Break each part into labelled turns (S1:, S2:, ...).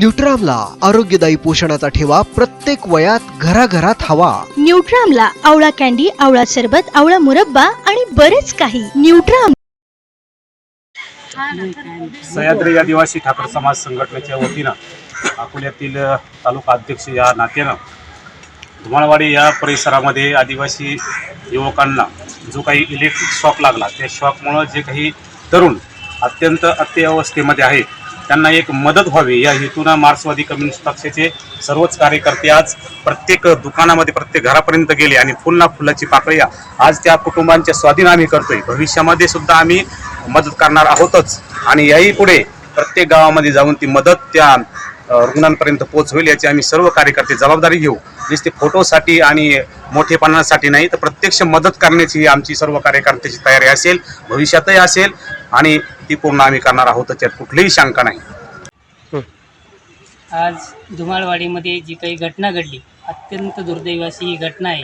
S1: न्यूट्रामला आरोग्यदायी पोषणाचा ठेवा प्रत्येक वयात घराघरात हवा.
S2: न्यूट्रामला आवळा कॅन्डी आवळा सरबत आवळा मुरब्बा आणि बरेच काही. न्यूट्राम
S3: सह्याद्री आदिवासी ठाकर समाज संघटनेच्या वतीनं अकोल्यातील तालुका अध्यक्ष या नात्यानं धुमाळवाडी या परिसरामध्ये आदिवासी युवकांना जो काही इलेक्ट्रिक शॉक लागला त्या शॉकमुळं जे काही तरुण अत्यंत अत्यवस्थेमध्ये आहेत त्यांना एक मदत व्हावी. या हेतूनं मार्क्सवादी कम्युनिस्ट पक्षाचे सर्वच कार्यकर्ते आज प्रत्येक दुकानामध्ये प्रत्येक घरापर्यंत गेले आणि फुलना फुलाची पाकळी आज त्या कुटुंबांच्या स्वाधीन आम्ही करतोय. भविष्यामध्ये सुद्धा आम्ही मदत करणार आहोतच. आणि याही पुढे प्रत्येक गावामध्ये जाऊन ती मदत त्या रुग्णांपर्यंत रुग्णांपर्यंत होईल याची आम्ही सर्व कार्यकर्ते जबाबदारी घेऊ. नुसते फोटोसाठी आणि मोठेपणासाठी नाही तर प्रत्यक्ष मदत करण्याची ही आमची सर्व कार्यकर्त्याची तयारी असेल भविष्यातही असेल आणि ती पूर्ण आम्ही करणार आहोत यात कुठलीही शंका नाही.
S4: आज धुमाळवाडीमध्ये जी काही घटना घडली अत्यंत दुर्दैवी अशी ही घटना आहे.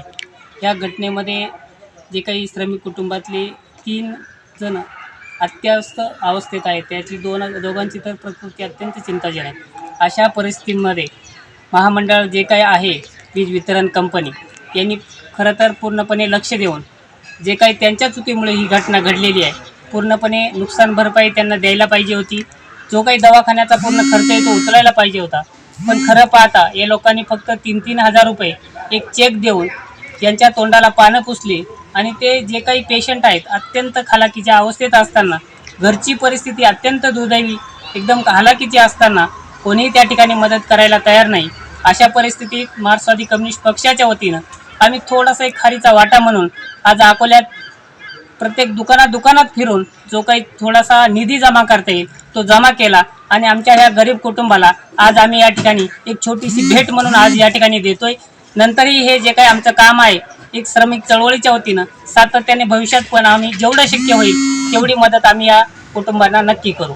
S4: या घटनेमध्ये जे काही श्रमिक कुटुंबातले तीन जण अत्यवस्थ अवस्थेत आहेत त्याची दोन दोघांची तर प्रकृती अत्यंत चिंताजनक आहे. अशा परिस्थितीमध्ये महामंडळ जे काही आहे वीज वितरण कंपनी यांनी खरं तर पूर्णपणे लक्ष देऊन जे काही त्यांच्या चुकीमुळे ही घटना घडलेली आहे पूर्णपणे नुकसान भरपाई त्यांना द्यायला पाहिजे होती. जो काही दवाखान्याचा पूर्ण खर्च आहे तो उचलायला पाहिजे होता. पण खरं पाहता या लोकांनी फक्त तीन तीन हजार रुपये एक चेक देऊन यांच्या तोंडाला पानं पुसली आणि ते जे काही पेशंट आहेत अत्यंत खालाकीच्या अवस्थेत असताना घरची परिस्थिती अत्यंत दुर्दैवी एकदम हालाकीची असताना कोणीही त्या ठिकाणी मदत करायला तयार नाही. अशा परिस्थितीत मार्क्सवादी कम्युनिस्ट पक्षाच्या वतीनं आम्ही थोडासा एक खारीचा वाटा म्हणून आज अकोल्यात प्रत्येक दुकानात दुकानात फिरून जो काही थोडासा निधी जमा करता येईल तो जमा केला आणि आमच्या ह्या गरीब कुटुंबाला आज आम्ही या ठिकाणी एक छोटीशी भेट म्हणून आज या ठिकाणी देतोय. नंतरही हे जे काही आमचं काम आहे एक श्रमिक चळवळीच्या वतीनं सातत्याने भविष्यात पण आम्ही जेवढं शक्य होईल तेवढी मदत आम्ही या कुटुंबांना नक्की करू.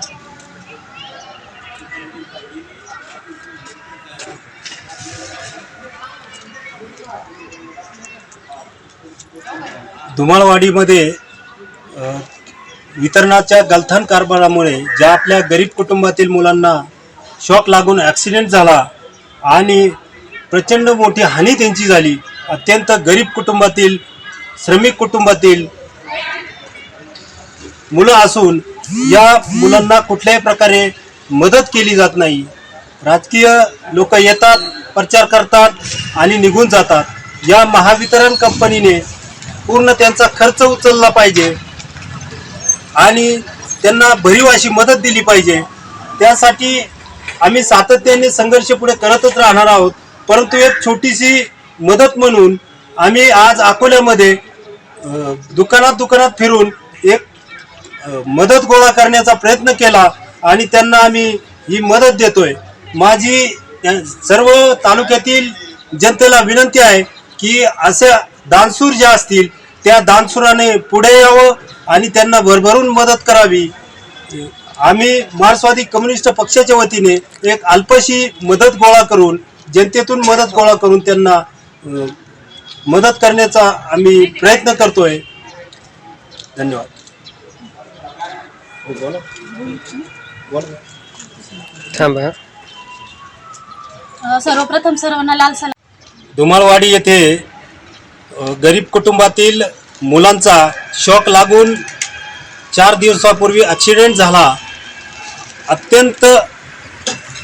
S5: धुमाळवाडीमध्ये वितरणाच्या गलथान कारभारामुळे ज्या आपल्या गरीब कुटुंबातील मुलांना शॉक लागून ॲक्सिडेंट झाला आणि प्रचंड मोठी हानी त्यांची झाली अत्यंत गरीब कुटुंबातील श्रमिक कुटुंबातील मुलं असून या मुलांना कुठल्याही प्रकारे मदत केली जात नाही. राजकीय लोक येतात प्रचार करतात आणि निघून जातात. या महावितरण कंपनीने पूर्ण त्यांचा खर्च उचलला पाहिजे आणि त्यांना भरीव अशी मदत दिली पाहिजे. त्यासाठी आम्ही सातत्याने संघर्ष पुढे करतच राहणार आहोत. परंतु एक छोटीशी मदत म्हणून आम्ही आज अकोल्यामध्ये दुकानात दुकानात फिरून एक मदत गोळा करण्याचा प्रयत्न केला आणि त्यांना आम्ही ही मदत देतोय. माझी सर्व तालुक्यातील जनतेला विनंती आहे की असे दानसूर ज्या असतील त्या दानसुराने पुढे यावं आणि त्यांना भरभरून मदत करावी. आम्ही मार्क्सवादी कम्युनिस्ट पक्षाच्या वतीने एक अल्पशी मदत गोळा करून जनतेतून मदत गोळा करून त्यांना मदत करण्याचा आम्ही प्रयत्न करतोय. धन्यवाद.
S6: थांबा. सर्वप्रथम सर्वांना लाल सलाम.
S5: धुमाळवाडी येथे गरीब कुटुंबातील मुलांचा शॉक लागून चार दिवसापूर्वी ॲक्सिडेंट झाला. अत्यंत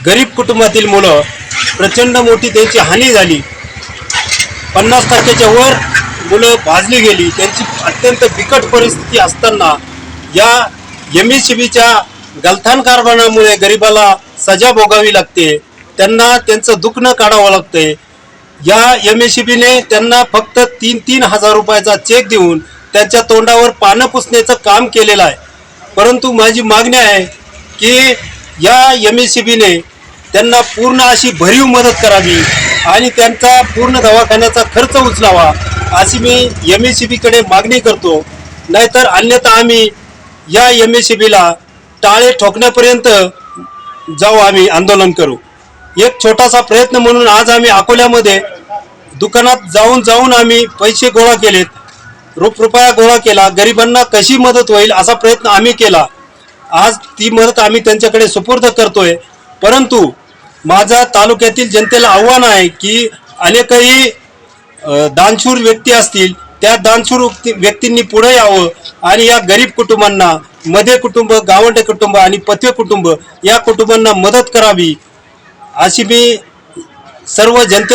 S5: गरीब कुटुंबातील मुलं प्रचंड मोठी त्यांची हानी झाली. पन्नास टक्क्याच्या वर मुलं भाजली गेली. त्यांची अत्यंत बिकट परिस्थिती असताना या एम एस गलथान कारभारामुळे गरिबाला सजा भोगावी लागते. त्यांना त्यांचं दुखणं काढावं लागतंय. या एम एस सी बीने त्यांना फक्त तीन तीन हजार रुपयाचा चेक देऊन त्यांच्या तोंडावर पानं पुसण्याचं काम केलेलं आहे. परंतु माझी मागणी आहे की या एम एस सी बीने त्यांना पूर्ण अशी भरीव मदत करावी आणि त्यांचा पूर्ण दवाखान्याचा खर्च उचलावा अशी मी एम एस सी बीकडे मागणी करतो. नाहीतर अन्यथा आम्ही या एम एस सी बीला टाळे ठोकण्यापर्यंत जाऊ आम्ही आंदोलन करू. एक छोटासा प्रयत्न म्हणून आज आम्ही अकोल्यामध्ये दुकानात जाऊन जाऊन आम्ही पैसे गोळा केलेत. रोप रुपया गोळा केला. गरिबांना कशी मदत होईल असा प्रयत्न आम्ही केला. आज ती मदत आम्ही त्यांच्याकडे सुपूर्द करतोय. परंतु माझा तालुक्यातील जनतेला आव्हान आहे की अनेकही दानशूर व्यक्ती असतील त्या दानशूर व्यक्तींनी पुढे यावं आणि या गरीब कुटुंबांना मध्ये कुटुंब गावंडे कुटुंब आणि पथवे कुटुंब या कुटुंबांना मदत करावी. अशी मी सर्व जनते